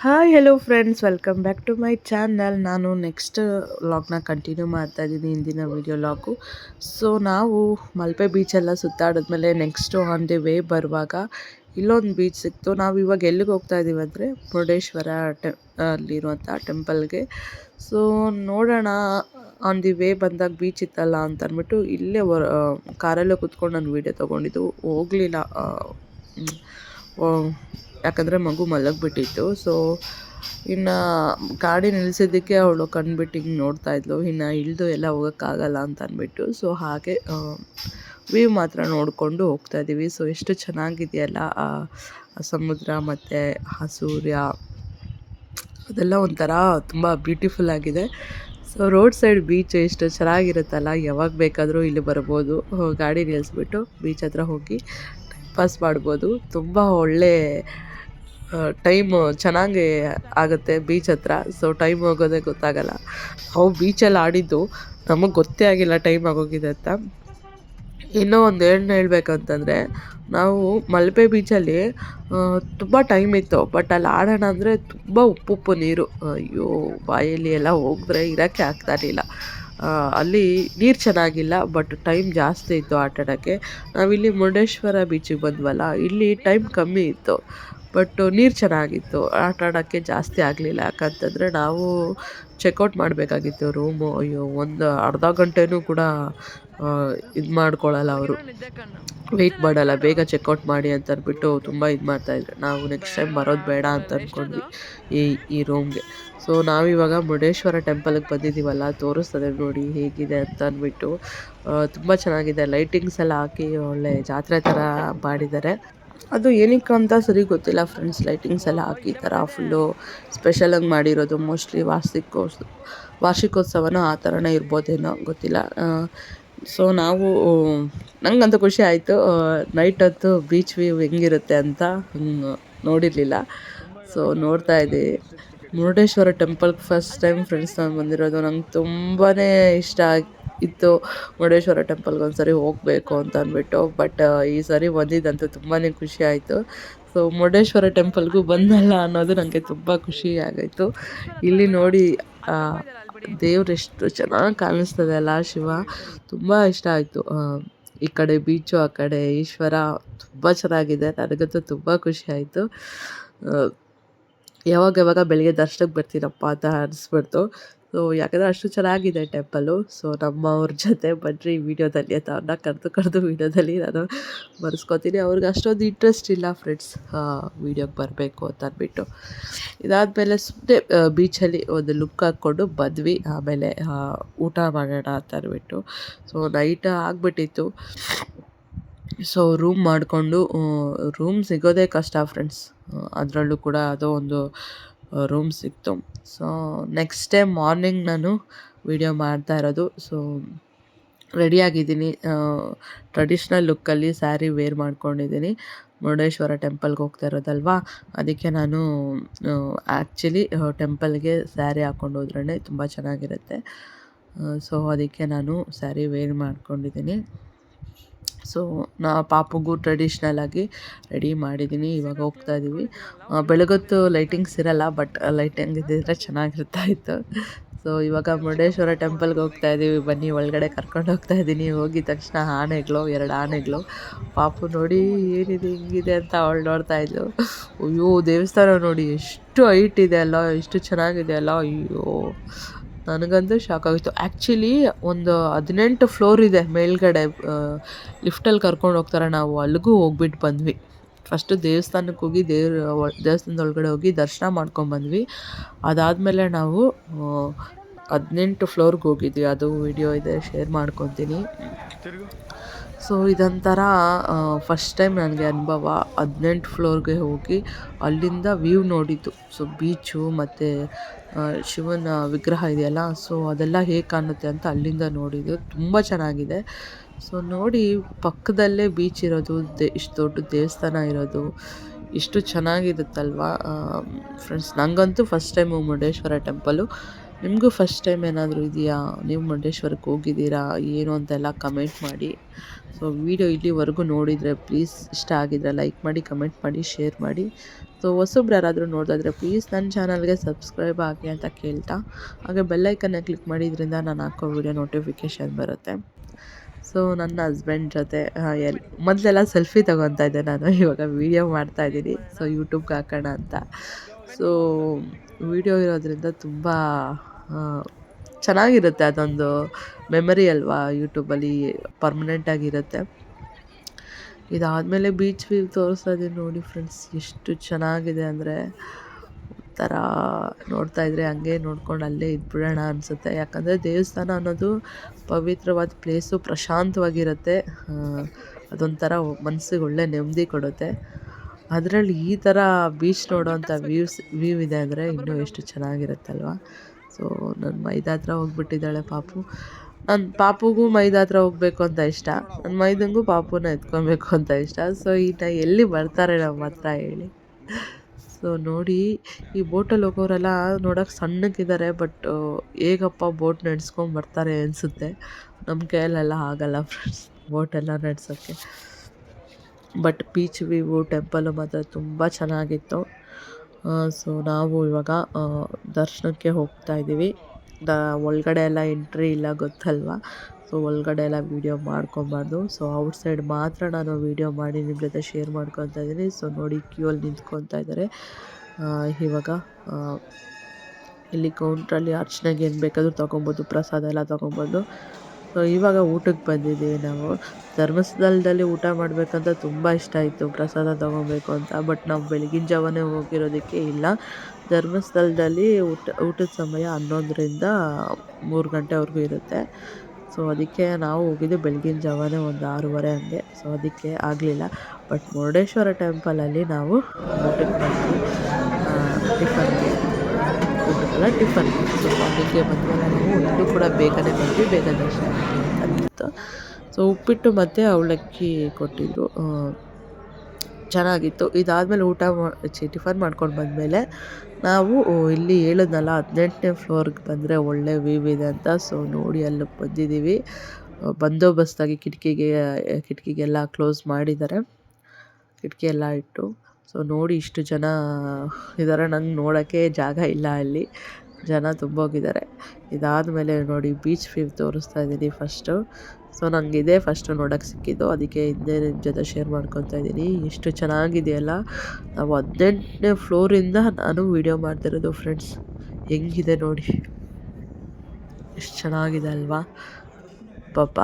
Hi hello friends welcome back to my channel ನಾನು next ವ್ಲಾಗ್ನ continue ಮಾಡ್ತಾ ಇದ್ದೀನಿ ಇಂದಿನ ವೀಡಿಯೋ ಲಾಗು ಸೊ ನಾವು ಮಲ್ಪೆ ಬೀಚೆಲ್ಲ ಸುತ್ತಾಡಿದ್ಮೇಲೆ ನೆಕ್ಸ್ಟು ಆನ್ ದಿ ವೇ ಬರುವಾಗ ಇಲ್ಲೊಂದು ಬೀಚ್ ಸಿಕ್ತು. ನಾವು ಇವಾಗ ಎಲ್ಲಿಗೆ ಹೋಗ್ತಾ ಇದ್ದೀವಿ ಅಂದರೆ ಮುರುಡೇಶ್ವರ ಟೆ ಅಲ್ಲಿರುವಂಥ ಟೆಂಪಲ್ಗೆ ಸೊ ನೋಡೋಣ ಆನ್ ದಿ ವೇ ಬಂದಾಗ ಬೀಚ್ ಇತ್ತಲ್ಲ ಅಂತ ಅಂದ್ಬಿಟ್ಟು ಇಲ್ಲೇ ಹೊರ ಕಾರಲ್ಲೇ ಕೂತ್ಕೊಂಡು ನಾನು ವೀಡಿಯೋ ತೊಗೊಂಡಿದ್ದು. ಹೋಗಲಿಲ್ಲ ಯಾಕಂದರೆ ಮಗು ಮಲಗಿಬಿಟ್ಟಿತ್ತು. ಸೊ ಇನ್ನು ಗಾಡಿ ನಿಲ್ಲಿಸಿದ್ದಕ್ಕೆ ಅವಳು ಕಣ್ಬಿಟ್ಟು ಹಿಂಗೆ ನೋಡ್ತಾ ಇದ್ಲು. ಇನ್ನು ಇಳಿದು ಎಲ್ಲ ಹೋಗೋಕ್ಕಾಗಲ್ಲ ಅಂತ ಅಂದ್ಬಿಟ್ಟು. ಸೊ ಹಾಗೆ ವ್ಯೂ ಮಾತ್ರ ನೋಡಿಕೊಂಡು ಹೋಗ್ತಾ ಇದ್ದೀವಿ ಸೊ ಎಷ್ಟು ಚೆನ್ನಾಗಿದೆಯಲ್ಲ, ಆ ಸಮುದ್ರ ಮತ್ತು ಆ ಸೂರ್ಯ. ಅದೆಲ್ಲ ಒಂಥರ ತುಂಬ ಬ್ಯೂಟಿಫುಲ್ ಆಗಿದೆ. ಸೊ ರೋಡ್ ಸೈಡ್ ಬೀಚ್ ಎಷ್ಟು ಚೆನ್ನಾಗಿರುತ್ತಲ್ಲ, ಯಾವಾಗ ಬೇಕಾದರೂ ಇಲ್ಲಿ ಬರ್ಬೋದು. ಗಾಡಿ ನಿಲ್ಲಿಸ್ಬಿಟ್ಟು ಬೀಚ್ ಹತ್ರ ಹೋಗಿ ಟೈಮ್ ಪಾಸ್ ಮಾಡ್ಬೋದು. ತುಂಬ ಒಳ್ಳೆ ಟೈಮು ಚೆನ್ನಾಗಿ ಆಗುತ್ತೆ ಬೀಚ್ ಹತ್ರ. ಸೊ ಟೈಮ್ ಹೋಗೋದೇ ಗೊತ್ತಾಗಲ್ಲ. ಅವು ಬೀಚಲ್ಲಿ ಆಡಿದ್ದು ನಮಗೆ ಗೊತ್ತೇ ಆಗಿಲ್ಲ ಟೈಮ್ ಆಗೋಗಿದೆ ಅಂತ. ಇನ್ನೂ ಒಂದು ಏನು ಹೇಳಬೇಕಂತಂದರೆ, ನಾವು ಮಲ್ಪೆ ಬೀಚಲ್ಲಿ ತುಂಬ ಟೈಮ್ ಇತ್ತು. ಬಟ್ ಅಲ್ಲಿ ಆಡೋಣ ಅಂದರೆ ತುಂಬ ಉಪ್ಪುಪ್ಪು ನೀರು. ಅಯ್ಯೋ, ಬಾಯಲ್ಲಿ ಎಲ್ಲ ಹೋಗಿದ್ರೆ ಇರೋಕ್ಕೆ ಆಗ್ತಾಯಿರಲಿಲ್ಲ ಅಲ್ಲಿ ನೀರು ಚೆನ್ನಾಗಿಲ್ಲ ಬಟ್ ಟೈಮ್ ಜಾಸ್ತಿ ಇತ್ತು ಆಟಾಡೋಕ್ಕೆ. ನಾವಿಲ್ಲಿ ಮುರುಡೇಶ್ವರ ಬೀಚಿಗೆ ಬಂದ್ವಲ್ಲ, ಇಲ್ಲಿ ಟೈಮ್ ಕಮ್ಮಿ ಇತ್ತು. ಬಟ್ ನೀರು ಚೆನ್ನಾಗಿತ್ತು. ಆಟ ಆಡೋಕ್ಕೆ ಜಾಸ್ತಿ ಆಗಲಿಲ್ಲ. ಯಾಕಂತಂದರೆ ನಾವು ಚೆಕ್ಔಟ್ ಮಾಡಬೇಕಾಗಿತ್ತು ರೂಮು ಅಯ್ಯೋ, ಒಂದು ಅರ್ಧ ಗಂಟೆನೂ ಕೂಡ ಇದು ಮಾಡ್ಕೊಳ್ಳಲ್ಲ ಅವರು. ವೆಯ್ಟ್ ಮಾಡಲ್ಲ. ಬೇಗ ಚೆಕ್ಔಟ್ ಮಾಡಿ ಅಂತ ಅಂದ್ಬಿಟ್ಟು ತುಂಬ ಇದು ಮಾಡ್ತಾಯಿದ್ರು ನಾವು ನೆಕ್ಸ್ಟ್ ಟೈಮ್ ಬರೋದು ಬೇಡ ಅಂತ ಅಂದ್ಕೊಂಡ್ವಿ ಈ ಈ ರೂಮ್ಗೆ ಸೊ ನಾವಿವಾಗ ಮುರುಡೇಶ್ವರ ಟೆಂಪಲ್ಗೆ ಬಂದಿದ್ದೀವಲ್ಲ ತೋರಿಸ್ತದೆ ನೋಡಿ ಹೇಗಿದೆ ಅಂತ ಅಂದ್ಬಿಟ್ಟು ತುಂಬ ಚೆನ್ನಾಗಿದೆ. ಲೈಟಿಂಗ್ಸ್ ಎಲ್ಲ ಹಾಕಿ ಒಳ್ಳೆ ಜಾತ್ರೆ ಥರ ಮಾಡಿದ್ದಾರೆ. ಅದು ಏನಕ್ಕೆ ಅಂತ ಸರಿ ಗೊತ್ತಿಲ್ಲ ಫ್ರೆಂಡ್ಸ್ ಲೈಟಿಂಗ್ಸ್ ಎಲ್ಲ ಹಾಕಿ ಈ ಥರ ಫುಲ್ಲು ಸ್ಪೆಷಲಾಗಿ ಮಾಡಿರೋದು ಮೋಸ್ಟ್ಲಿ ವಾರ್ಷಿಕೋತ್ಸವ ವಾರ್ಷಿಕೋತ್ಸವನೂ ಆ ಥರನೇ ಇರ್ಬೋದೇನೋ ಗೊತ್ತಿಲ್ಲ. ಸೊ ನಾವು, ನಂಗಂತೂ ಖುಷಿ ಆಯಿತು. ನೈಟ್ ಹೊತ್ತು ಬೀಚ್ ವ್ಯೂ ಹೆಂಗಿರುತ್ತೆ ಅಂತ ನೋಡಿರಲಿಲ್ಲ. ಸೊ ನೋಡ್ತಾ ಇದ್ದೀವಿ. ಮುರುಡೇಶ್ವರ ಟೆಂಪಲ್ಗೆ ಫಸ್ಟ್ ಟೈಮ್ ಫ್ರೆಂಡ್ಸ್ ನಾನು ಬಂದಿರೋದು. ನಂಗೆ ತುಂಬಾ ಇಷ್ಟ ಇತ್ತು ಮುರುಡೇಶ್ವರ ಟೆಂಪಲ್ಗೆ ಒಂದು ಸರಿ ಹೋಗಬೇಕು ಅಂತ ಅಂದ್ಬಿಟ್ಟು ಬಟ್ ಈ ಸರಿ ಬಂದಿದ್ದಂತೂ ತುಂಬಾ ಖುಷಿ ಆಯಿತು. ಸೊ ಮುರುಡೇಶ್ವರ ಟೆಂಪಲ್ಗೂ ಬಂದಲ್ಲ ಅನ್ನೋದು ನನಗೆ ತುಂಬ ಖುಷಿ ಆಗೈತು ಇಲ್ಲಿ ನೋಡಿ ದೇವ್ರು ಎಷ್ಟು ಚೆನ್ನಾಗಿ ಕಾಣಿಸ್ತದೆ ಅಲ್ಲ ಶಿವ. ತುಂಬ ಇಷ್ಟ ಆಯಿತು. ಈ ಕಡೆ ಬೀಚು ಆ ಕಡೆ ಈಶ್ವರ ತುಂಬ ಚೆನ್ನಾಗಿದೆ. ನನಗಂತೂ ತುಂಬ ಖುಷಿ ಆಯಿತು. ಯಾವಾಗ ಯಾವಾಗ ಬೆಳಗ್ಗೆ ದರ್ಶನಕ್ಕೆ ಬರ್ತೀರಪ್ಪ ಅಂತ ಅನಿಸ್ಬಿಡ್ತು. ಸೊ ಯಾಕಂದರೆ ಅಷ್ಟು ಚೆನ್ನಾಗಿದೆ ಟೆಂಪಲ್ಲು ಸೊ ನಮ್ಮವ್ರ ಜೊತೆ ಬನ್ನಿರಿ ವೀಡಿಯೋದಲ್ಲಿ ಅಂತ ಅವ್ರನ್ನ ಕರೆದು ಕರೆದು ವೀಡಿಯೋದಲ್ಲಿ ನಾನು ಬರ್ಸ್ಕೊತೀನಿ ಅವ್ರಿಗೆ ಅಷ್ಟೊಂದು ಇಂಟ್ರೆಸ್ಟ್ ಇಲ್ಲ ಫ್ರೆಂಡ್ಸ್ ವೀಡಿಯೋಗೆ ಬರಬೇಕು ಅಂತ ಅಂದ್ಬಿಟ್ಟು ಇದಾದಮೇಲೆ ಸುಮ್ಮನೆ ಬೀಚಲ್ಲಿ ಒಂದು ಲುಕ್ ಹಾಕ್ಕೊಂಡು ಬಂದ್ವಿ. ಆಮೇಲೆ ಊಟ ಮಾಡೋಣ ಅಂತ ಅಂದ್ಬಿಟ್ಟು ಸೊ ನೈಟ್ ಆಗಿಬಿಟ್ಟಿತ್ತು. ಸೊ ರೂಮ್ ಮಾಡಿಕೊಂಡು ರೂಮ್ ಸಿಗೋದೇ ಕಷ್ಟ ಫ್ರೆಂಡ್ಸ್ ಅದರಲ್ಲೂ ಕೂಡ ಅದು ಒಂದು ರೂಮ್ ಸಿಕ್ತು. ಸೊ ನೆಕ್ಸ್ಟ್ ಡೇ ಮಾರ್ನಿಂಗ್ ನಾನು ವೀಡಿಯೋ ಮಾಡ್ತಾ ಇರೋದು. ಸೊ ರೆಡಿಯಾಗಿದ್ದೀನಿ ಟ್ರೆಡಿಷ್ನಲ್ ಲುಕ್ಕಲ್ಲಿ ಸ್ಯಾರಿ ವೇರ್ ಮಾಡ್ಕೊಂಡಿದ್ದೀನಿ. ಮುರುಡೇಶ್ವರ ಟೆಂಪಲ್ಗೆ ಹೋಗ್ತಾ ಇರೋದಲ್ವಾ? ಅದಕ್ಕೆ ನಾನು ಆ್ಯಕ್ಚುಲಿ ಟೆಂಪಲ್ಗೆ ಸ್ಯಾರಿ ಹಾಕ್ಕೊಂಡು ಹೋದ್ರೇ ತುಂಬ ಚೆನ್ನಾಗಿರುತ್ತೆ. ಸೊ ಅದಕ್ಕೆ ನಾನು ಸ್ಯಾರಿ ವೇರ್ ಮಾಡ್ಕೊಂಡಿದ್ದೀನಿ. ಸೊ, ನಾ ಪಾಪುಗೂ ಟ್ರೆಡಿಷ್ನಲಾಗಿ ರೆಡಿ ಮಾಡಿದ್ದೀನಿ ಇವಾಗ ಹೋಗ್ತಾ ಇದ್ದೀವಿ ಬೆಳಗೊತ್ತು ಲೈಟಿಂಗ್ಸ್ ಇರಲ್ಲ ಬಟ್ ಲೈಟಿಂಗ್ ಇದ್ದಿದ್ರೆ ಚೆನ್ನಾಗಿರ್ತಾಯಿತ್ತು. ಸೊ ಇವಾಗ ಮುರುಡೇಶ್ವರ ಟೆಂಪಲ್ಗೆ ಹೋಗ್ತಾ ಇದ್ದೀವಿ ಬನ್ನಿ, ಒಳಗಡೆ ಕರ್ಕೊಂಡು ಹೋಗ್ತಾ ಇದ್ದೀನಿ ಹೋಗಿದ ತಕ್ಷಣ ಆನೆಗಳು, ಎರಡು ಆನೆಗಳು. ಪಾಪು ನೋಡಿ, ಏನಿದೆ, ಹಿಂಗಿದೆ ಅಂತ ಅವಳು ನೋಡ್ತಾ ಇದ್ಲು. ಅಯ್ಯೋ, ದೇವಸ್ಥಾನ ನೋಡಿ, ಎಷ್ಟು ಹೈಟ್ ಇದೆ ಅಲ್ಲ, ಎಷ್ಟು ಚೆನ್ನಾಗಿದೆ ಅಲ್ಲ, ಅಯ್ಯೋ. ನನಗಂತೂ ಶಾಕ್ ಆಗಿತ್ತು ಆ್ಯಕ್ಚುಲಿ ಒಂದು ಹದಿನೆಂಟು ಫ್ಲೋರ್ ಇದೆ ಮೇಲ್ಗಡೆ ಲಿಫ್ಟಲ್ಲಿ ಕರ್ಕೊಂಡು ಹೋಗ್ತಾರೆ ನಾವು. ಅಲ್ಲಿಗೂ ಹೋಗ್ಬಿಟ್ಟು ಬಂದ್ವಿ. ಫಸ್ಟು ದೇವಸ್ಥಾನಕ್ಕೆ ಹೋಗಿ ದೇವ್ರ, ದೇವಸ್ಥಾನದ ಒಳಗಡೆ ಹೋಗಿ ದರ್ಶನ ಮಾಡ್ಕೊಂಬಂದ್ವಿ ಅದಾದಮೇಲೆ ನಾವು ಹದಿನೆಂಟು ಫ್ಲೋರ್ಗೆ ಹೋಗಿದ್ವಿ. ಅದು ವಿಡಿಯೋ ಇದೆ ಶೇರ್ ಮಾಡ್ಕೊತೀನಿ. ಸೊ ಇದೊಂಥರ ಫಸ್ಟ್ ಟೈಮ್ ನನಗೆ ಅನುಭವ. ಹದಿನೆಂಟು ಫ್ಲೋರ್ಗೆ ಹೋಗಿ ಅಲ್ಲಿಂದ ವ್ಯೂ ನೋಡಿದ್ದು. ಸೊ ಬೀಚು ಮತ್ತು ಶಿವನ ವಿಗ್ರಹ ಇದೆಯಲ್ಲ ಸೊ ಅದೆಲ್ಲ ಹೇಗೆ ಕಾಣುತ್ತೆ ಅಂತ ಅಲ್ಲಿಂದ ನೋಡಿದ್ದು. ತುಂಬ ಚೆನ್ನಾಗಿದೆ. ಸೊ ನೋಡಿ, ಪಕ್ಕದಲ್ಲೇ ಬೀಚ್ ಇರೋದು, ದೇ, ಇಷ್ಟು ದೊಡ್ಡ ದೇವಸ್ಥಾನ ಇರೋದು, ಇಷ್ಟು ಚೆನ್ನಾಗಿರುತ್ತಲ್ವಾ? ಫ್ರೆಂಡ್ಸ್ ನನಗಂತೂ ಫಸ್ಟ್ ಟೈಮು ಮುರುಡೇಶ್ವರ ಟೆಂಪಲು ನಿಮಗೂ ಫಸ್ಟ್ ಟೈಮ್ ಏನಾದರೂ ಇದೆಯಾ? ನೀವು ಮುರುಡೇಶ್ವರಕ್ಕೆ ಹೋಗಿದ್ದೀರಾ? ಏನು ಅಂತೆಲ್ಲ ಕಮೆಂಟ್ ಮಾಡಿ. ಸೊ ವಿಡಿಯೋ ಇಲ್ಲಿವರೆಗೂ ನೋಡಿದರೆ ಪ್ಲೀಸ್ ಇಷ್ಟ ಆಗಿದ್ರೆ ಲೈಕ್ ಮಾಡಿ ಕಮೆಂಟ್ ಮಾಡಿ ಶೇರ್ ಮಾಡಿ. ಸೊ ಹೊಸೊಬ್ರು ಯಾರಾದರೂ ನೋಡಿದ್ರೆ ಪ್ಲೀಸ್ ನನ್ನ ಚಾನಲ್ಗೆ ಸಬ್ಸ್ಕ್ರೈಬ್ ಆಗಿ ಅಂತ ಕೇಳ್ತಾ. ಹಾಗೆ ಬೆಲ್ಲೈಕನ್ನ ಕ್ಲಿಕ್ ಮಾಡಿದ್ರಿಂದ ನಾನು ಹಾಕೋ ವಿಡಿಯೋ ನೋಟಿಫಿಕೇಷನ್ ಬರುತ್ತೆ. ಸೊ ನನ್ನ ಹಸ್ಬೆಂಡ್ ಜೊತೆ ಎಲ್, ಮೊದಲೆಲ್ಲ ಸೆಲ್ಫಿ ತೊಗೊತಾ ಇದ್ದೆ ನಾನು. ಇವಾಗ ವೀಡಿಯೋ ಮಾಡ್ತಾಯಿದ್ದೀನಿ ಸೊ ಯೂಟ್ಯೂಬ್ಗೆ ಹಾಕೋಣ ಅಂತ. ಸೊ ವೀಡಿಯೋ ಇರೋದ್ರಿಂದ ತುಂಬ ಚೆನ್ನಾಗಿರುತ್ತೆ ಅದೊಂದು ಮೆಮರಿ ಅಲ್ವಾ ಯೂಟ್ಯೂಬಲ್ಲಿ ಪರ್ಮನೆಂಟಾಗಿರುತ್ತೆ ಇದಾದಮೇಲೆ ಬೀಚ್ ವ್ಯೂ ತೋರಿಸ್ತಾ ಇದೀನಿ ನೋಡಿ ಫ್ರೆಂಡ್ಸ್ ಎಷ್ಟು ಚೆನ್ನಾಗಿದೆ ಅಂದರೆ ಒಂಥರ ನೋಡ್ತಾ ಇದ್ರೆ ಹಂಗೆ ನೋಡ್ಕೊಂಡು ಅಲ್ಲೇ ಇದ್ಬಿಡೋಣ ಅನಿಸುತ್ತೆ. ಯಾಕಂದರೆ ದೇವಸ್ಥಾನ ಅನ್ನೋದು ಪವಿತ್ರವಾದ ಪ್ಲೇಸು ಪ್ರಶಾಂತವಾಗಿರುತ್ತೆ. ಅದೊಂಥರ ಮನಸ್ಸಿಗೆ ಒಳ್ಳೆ ನೆಮ್ಮದಿ ಕೊಡುತ್ತೆ. ಅದರಲ್ಲಿ ಈ ಥರ ಬೀಚ್ ನೋಡೋವಂಥ ವ್ಯೂಸ್ ವ್ಯೂ ಇದೆ ಅಂದರೆ ಇನ್ನೂ ಎಷ್ಟು ಚೆನ್ನಾಗಿರುತ್ತಲ್ವ? ಸೊ ನನ್ನ ಮೈದ ಹತ್ರ ಹೋಗ್ಬಿಟ್ಟಿದ್ದಾಳೆ ಪಾಪು. ನನ್ನ ಪಾಪುಗೂ ಮೈದ ಹತ್ರ ಹೋಗಬೇಕು ಅಂತ ಇಷ್ಟ. ನನ್ನ ಮೈದಂಗೂ ಪಾಪುನ ಎತ್ಕೊಬೇಕು ಅಂತ ಇಷ್ಟ. ಸೊ ಇನ್ನು ಎಲ್ಲಿ ಬರ್ತಾರೆ ನಮ್ಮ ಹತ್ರ ಹೇಳಿ. ಸೊ ನೋಡಿ, ಈ ಬೋಟಲ್ಲಿ ಹೋಗೋರೆಲ್ಲ ನೋಡೋಕೆ ಸಣ್ಣಕ್ಕಿದ್ದಾರೆ ಬಟ್ ಹೇಗಪ್ಪ ಬೋಟ್ ನಡೆಸ್ಕೊಂಡು ಬರ್ತಾರೆ ಅನಿಸುತ್ತೆ. ನಮ್ಮ ಕೈಯಲ್ಲೆಲ್ಲ ಆಗಲ್ಲ ಫ್ರೆಂಡ್ಸ್ ಬೋಟೆಲ್ಲ ನಡ್ಸೋಕ್ಕೆ. ಬಟ್ ಬೀಚ್ ವ್ಯೂ ಟೆಂಪಲ್ಲು ಮಾತ್ರ ತುಂಬ ಚೆನ್ನಾಗಿತ್ತು. ಸೊ ನಾವು ಇವಾಗ ದರ್ಶನಕ್ಕೆ ಹೋಗ್ತಾ ಇದ್ದೀವಿ. ದ, ಒಳಗಡೆ ಎಲ್ಲ ಎಂಟ್ರಿ ಇಲ್ಲ ಗೊತ್ತಲ್ವ? ಸೊ ಒಳಗಡೆ ಎಲ್ಲ ವೀಡಿಯೋ ಮಾಡ್ಕೊಬಾರ್ದು. ಸೊ ಔಟ್ ಸೈಡ್ ಮಾತ್ರ ನಾನು ವೀಡಿಯೋ ಮಾಡಿ ನಿಮ್ಮ ಜೊತೆ ಶೇರ್ ಮಾಡ್ಕೊತಾ ಇದ್ದೀನಿ. ಸೊ ನೋಡಿ ಕ್ಯೂ ಅಲ್ಲಿ ನಿಂತ್ಕೊತಾ ಇದ್ದಾರೆ. ಇವಾಗ ಇಲ್ಲಿ ಕೌಂಟ್ರಲ್ಲಿ ಅರ್ಚನೆಗೆ ಏನು ಬೇಕಾದರೂ ತೊಗೊಬೋದು, ಪ್ರಸಾದ ಎಲ್ಲ ತೊಗೊಬೋದು. ಸೊ ಇವಾಗ ಊಟಕ್ಕೆ ಬಂದಿದ್ದೀವಿ ನಾವು. ಧರ್ಮಸ್ಥಳದಲ್ಲಿ ಊಟ ಮಾಡಬೇಕಂತ ತುಂಬ ಇಷ್ಟ ಇತ್ತು ಪ್ರಸಾದ ತೊಗೊಬೇಕು ಅಂತ. ಬಟ್ ನಾವು ಬೆಳಗಿನ ಜಾವನೇ ಹೋಗಿರೋದಕ್ಕೆ ಇಲ್ಲ. ಧರ್ಮಸ್ಥಳದಲ್ಲಿ ಊಟ, ಊಟದ ಸಮಯ ಹನ್ನೊಂದರಿಂದ ಮೂರು ಗಂಟೆವರೆಗೂ ಇರುತ್ತೆ. ಸೊ ಅದಕ್ಕೆ ನಾವು ಹೋಗಿದ್ದು ಬೆಳಗಿನ ಜಾವನೇ ಒಂದು ಆರೂವರೆ ಹಂಗೆ. ಸೊ ಅದಕ್ಕೆ ಆಗಲಿಲ್ಲ. ಬಟ್ ಮುರುಡೇಶ್ವರ ಟೆಂಪಲಲ್ಲಿ ನಾವು ಊಟಕ್ಕೆ ಬಂದ್ವಿ. ಟಿಫನ್ಗೆ. ಊಟಕ್ಕೆಲ್ಲ ಟಿಫನ್ ಸೊ ಅದಕ್ಕೆ ಬಂದ್ಮೇಲೆ ನಾವು ಕೂಡ ಬೇಗನೆ ಬಂದ್ವಿ, ಬೇಗ ದರ್ಶನ ಅಂತಿತ್ತು ಸೊ ಉಪ್ಪಿಟ್ಟು ಮತ್ತು ಅವಲಕ್ಕಿ ಕೊಟ್ಟಿದ್ದರು ಚೆನ್ನಾಗಿತ್ತು. ಇದಾದಮೇಲೆ ಊಟ ಛಿ, ಟಿಫನ್ ಮಾಡ್ಕೊಂಡು ಬಂದಮೇಲೆ ನಾವು ಇಲ್ಲಿ ಹೇಳಿದ್ನಲ್ಲ, ಹದಿನೆಂಟನೇ ಫ್ಲೋರ್ಗೆ ಬಂದರೆ ಒಳ್ಳೆ ವ್ಯೂ ಇದೆ ಅಂತ. ಸೊ ನೋಡಿ ಅಲ್ಲಿ ಬಂದಿದ್ದೀವಿ. ಬಂದೋಬಸ್ತಾಗಿ ಕಿಟಕಿಗೆ, ಕಿಟಕಿಗೆಲ್ಲ ಕ್ಲೋಸ್ ಮಾಡಿದ್ದಾರೆ. ಕಿಟಕಿ ಎಲ್ಲ ಇಟ್ಟು. ಸೊ ನೋಡಿ ಇಷ್ಟು ಜನ ಇದ್ದಾರೆ ನಂಗೆ ನೋಡೋಕ್ಕೆ ಜಾಗ ಇಲ್ಲ ಅಲ್ಲಿ. ಜನ ತುಂಬೋಗಿದ್ದಾರೆ. ಇದಾದಮೇಲೆ ನೋಡಿ ಬೀಚ್ ವ್ಯೂ ತೋರಿಸ್ತಾ ಇದ್ದೀನಿ ಫಸ್ಟು ಸೊ ನಂಗೆ ಇದೇ ಫಸ್ಟು ನೋಡೋಕ್ಕೆ ಸಿಕ್ಕಿದ್ದು. ಅದಕ್ಕೆ ಇದೇ ನಿಮ್ಮ ಜೊತೆ ಶೇರ್ ಮಾಡ್ಕೊತಾ ಇದ್ದೀನಿ. ಎಷ್ಟು ಚೆನ್ನಾಗಿದೆಯಲ್ಲ? ನಾವು ಹದಿನೆಂಟನೇ ಫ್ಲೋರಿಂದ ನಾನು ವೀಡಿಯೋ ಮಾಡ್ತಿರೋದು ಫ್ರೆಂಡ್ಸ್ ಹೆಂಗಿದೆ ನೋಡಿ? ಎಷ್ಟು ಚೆನ್ನಾಗಿದೆ ಅಲ್ವಾ? ಪಾಪ.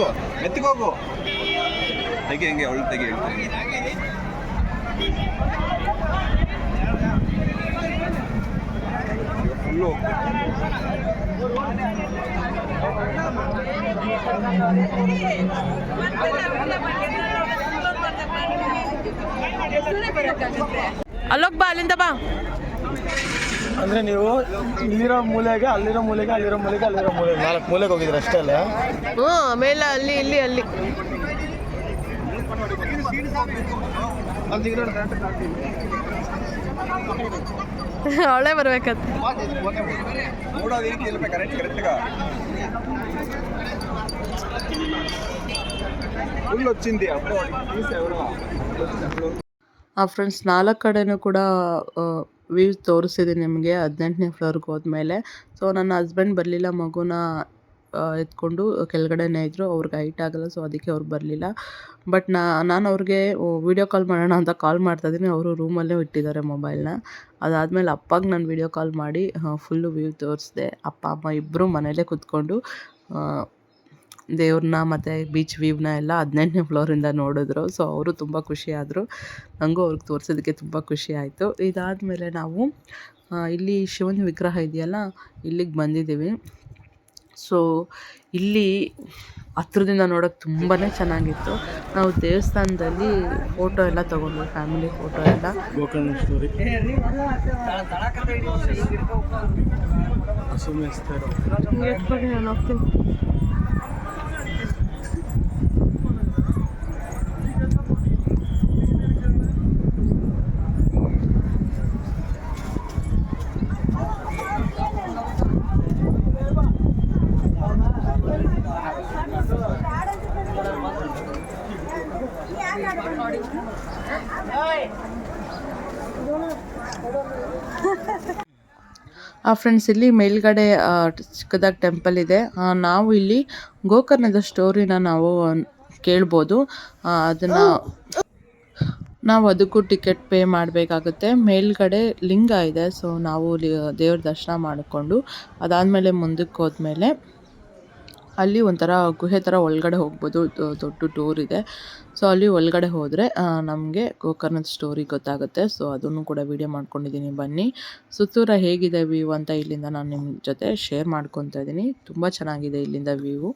ಮೆತ್ತಿಗೋಗು ಮೆತ್ತಿಗೋಗು. ತೆಗಿ ಹೆಂಗೆ ಅವಳು ತೆಗಿ ಹೇಳ್ತೀನಿ ಫುಲ್ಲು ಅಲ್ಲೋಗಿ ಬಾ ಅಲ್ಲಿಂದ ಬಾ. ಅಂದ್ರೆ ನೀವು ಇಲ್ಲಿರೋ ಮೂಲೆಗೆ ಅಲ್ಲಿರೋ ಮೂಲೆಗೆ ಅಲ್ಲಿರೋ ಮೂಲೆಗೆ ಅಲ್ಲಿರೋ ಮೂಲೆ ನಾಲ್ಕು ಮೂಲೆಗೆ ಹೋಗಿದ್ರೆ ಅಷ್ಟೇ ಅಲ್ಲ? ಹ್ಞೂ ಆಮೇಲೆ ಅಲ್ಲಿ ಇಲ್ಲಿ ಅಲ್ಲಿ. ಅವಳೇ ಬರ್ಬೇಕಂತ. ಆ ಫ್ರೆಂಡ್ಸ್ ನಾಲ್ಕು ಕಡೆನೂ ಕೂಡ ವ್ಯೂ ತೋರಿಸಿದೆ ನಿಮಗೆ ಹದಿನೆಂಟನೇ ಫ್ಲೋರ್ಗೆ ಹೋದ್ಮೇಲೆ. ಸೊ, ನನ್ನ ಹಸ್ಬೆಂಡ್ ಬರಲಿಲ್ಲ, ಮಗುನ ಎತ್ಕೊಂಡು ಕೆಳಗಡೆನೇ ಇದ್ದರು ಅವ್ರಿಗೆ ಹೈಟ್ ಆಗಲ್ಲ, ಸೊ ಅದಕ್ಕೆ ಅವ್ರು ಬರಲಿಲ್ಲ. ಬಟ್ ನಾ, ನಾನು ಅವ್ರಿಗೆ ವೀಡಿಯೋ ಕಾಲ್ ಮಾಡೋಣ ಅಂತ ಕಾಲ್ ಮಾಡ್ತಾಯಿದ್ದೀನಿ ಅವರು ರೂಮಲ್ಲೇ ಇಟ್ಟಿದ್ದಾರೆ ಮೊಬೈಲ್ನ ಅದಾದಮೇಲೆ ಅಪ್ಪಗೆ ನಾನು ವೀಡಿಯೋ ಕಾಲ್ ಮಾಡಿ ಫುಲ್ಲು ವ್ಯೂ ತೋರಿಸಿದೆ. ಅಪ್ಪ, ಅಮ್ಮ ಇಬ್ಬರು ಮನೇಲೇ ಕೂತ್ಕೊಂಡು ದೇವ್ರನ್ನ ಮತ್ತು ಬೀಚ್ ವ್ಯೂವ್ನ ಎಲ್ಲ ಹದಿನೆಂಟನೇ ಫ್ಲೋರಿಂದ ನೋಡಿದ್ರು. ಸೊ ಅವರು ತುಂಬ ಖುಷಿಯಾದರು. ನನಗೂ ಅವ್ರಿಗೆ ತೋರಿಸೋದಕ್ಕೆ ತುಂಬ ಖುಷಿ ಆಯಿತು. ಇದಾದಮೇಲೆ ನಾವು ಇಲ್ಲಿ ಶಿವನ ವಿಗ್ರಹ ಇದೆಯಲ್ಲ ಇಲ್ಲಿಗೆ ಬಂದಿದ್ದೀವಿ. ಸೊ ಇಲ್ಲಿ ಹತ್ರದಿಂದ ನೋಡೋಕೆ ತುಂಬಾ ಚೆನ್ನಾಗಿತ್ತು. ನಾವು ದೇವಸ್ಥಾನದಲ್ಲಿ ಫೋಟೋ ಎಲ್ಲ ತೊಗೊಂಡ್ವಿ ಫ್ಯಾಮಿಲಿ ಫೋಟೋ ಎಲ್ಲ. ಫ್ರೆಂಡ್ಸ್ ಇಲ್ಲಿ ಮೇಲ್ಗಡೆ ಚಿಕ್ಕದಾಗಿ ಟೆಂಪಲ್ ಇದೆ. ನಾವು ಇಲ್ಲಿ ಗೋಕರ್ಣದ ಸ್ಟೋರಿನ ನಾವು ಕೇಳ್ಬೋದು. ಅದನ್ನ ನಾವು ಅದಕ್ಕೂ ಟಿಕೆಟ್ ಪೇ ಮಾಡಬೇಕಾಗುತ್ತೆ. ಮೇಲ್ಗಡೆ ಲಿಂಗ ಇದೆ ಸೊ ನಾವು ದೇವ್ರ ದರ್ಶನ ಮಾಡಿಕೊಂಡು ಅದಾದಮೇಲೆ ಮುಂದಕ್ಕೆ ಹೋದ್ಮೇಲೆ ಅಲ್ಲಿ ಒಂಥರ ಗುಹೆ ಥರ ಒಳಗಡೆ ಹೋಗ್ಬೋದು. ದೊಡ್ಡ ಟೂರ್ ಇದೆ. ಸೊ ಅಲ್ಲಿ ಒಳಗಡೆ ಹೋದರೆ ನಮಗೆ ಗೋಕರ್ಣದ ಸ್ಟೋರಿ ಗೊತ್ತಾಗುತ್ತೆ. ಸೊ ಅದನ್ನು ಕೂಡ ವಿಡಿಯೋ ಮಾಡ್ಕೊಂಡಿದ್ದೀನಿ. ಬನ್ನಿ. ಸುತ್ತೂರ ಹೇಗಿದೆ ವ್ಯೂ ಅಂತ ಇಲ್ಲಿಂದ ನಾನು ನಿಮ್ಮ ಜೊತೆ ಶೇರ್ ಮಾಡ್ಕೊತಾ ಇದ್ದೀನಿ. ತುಂಬ ಚೆನ್ನಾಗಿದೆ ಇಲ್ಲಿಂದ ವ್ಯೂ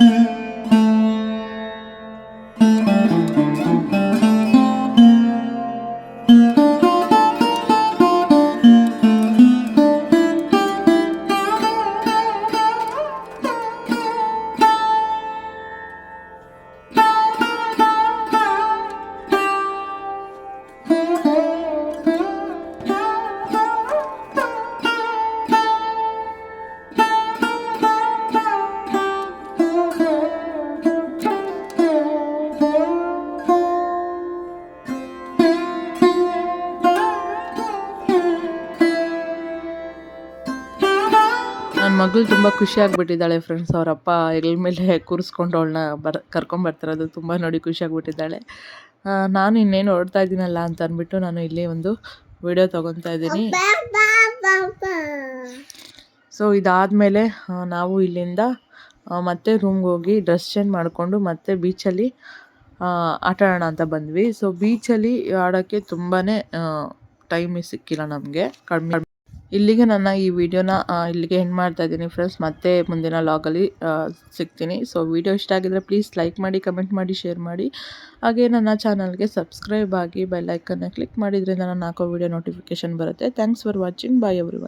ನನ್ನ ಮಗಳು ತುಂಬ ಖುಷಿ ಆಗಿಬಿಟ್ಟಿದ್ದಾಳೆ ಫ್ರೆಂಡ್ಸ್ ಅವರಪ್ಪ ಎಲ್ಲ ಮೇಲೆ ಕೂರಿಸ್ಕೊಂಡು ಅವಳನ್ನ ಬರ್ ಕರ್ಕೊಂಬರ್ತಿರೋದು ತುಂಬ ನೋಡಿ ಖುಷಿ ಆಗಿಬಿಟ್ಟಿದ್ದಾಳೆ. ನಾನು ಇನ್ನೇನು ಓಡ್ತಾ ಇದ್ದೀನಲ್ಲ ಅಂತ ಅಂದ್ಬಿಟ್ಟು ನಾನು ಇಲ್ಲಿ ಒಂದು ವಿಡಿಯೋ ತೊಗೊತಾ ಇದ್ದೀನಿ. ಸೊ ಇದಾದಮೇಲೆ ನಾವು ಇಲ್ಲಿಂದ ಮತ್ತೆ ರೂಮ್ಗೆ ಹೋಗಿ ಡ್ರೆಸ್ ಚೇಂಜ್ ಮಾಡಿಕೊಂಡು ಮತ್ತೆ ಬೀಚಲ್ಲಿ ಆಟ ಆಡೋಣ ಅಂತ ಬಂದ್ವಿ. ಸೊ ಬೀಚಲ್ಲಿ ಆಡೋಕ್ಕೆ ತುಂಬಾ ಟೈಮ್ ಸಿಕ್ಕಿಲ್ಲ ನಮಗೆ. ಕಡಿಮೆ ಇಲ್ಲಿಗೆ ನನ್ನ ಈ ವಿಡಿಯೋನ ಇಲ್ಲಿಗೆ ಎಂಡ್ ಮಾಡ್ತಾ ಇದ್ದೀನಿ ಫ್ರೆಂಡ್ಸ್ ಮತ್ತೆ ಮುಂದಿನ ಲಾಗಲ್ಲಿ ಸಿಗ್ತೀನಿ. ಸೊ ವಿಡಿಯೋ ಇಷ್ಟ ಆಗಿದ್ರೆ ಪ್ಲೀಸ್ ಲೈಕ್ ಮಾಡಿ ಕಮೆಂಟ್ ಮಾಡಿ ಶೇರ್ ಮಾಡಿ. ಹಾಗೆ ನನ್ನ ಚಾನಲ್ಗೆ ಸಬ್ಸ್ಕ್ರೈಬ್ ಆಗಿ ಬೆಲ್ಲೈಕನ್ನ ಕ್ಲಿಕ್ ಮಾಡಿದ್ರಿಂದ ನಾನು ಹಾಕೋ ವಿಡಿಯೋ ನೋಟಿಫಿಕೇಷನ್ ಬರುತ್ತೆ. Thanks for watching bye every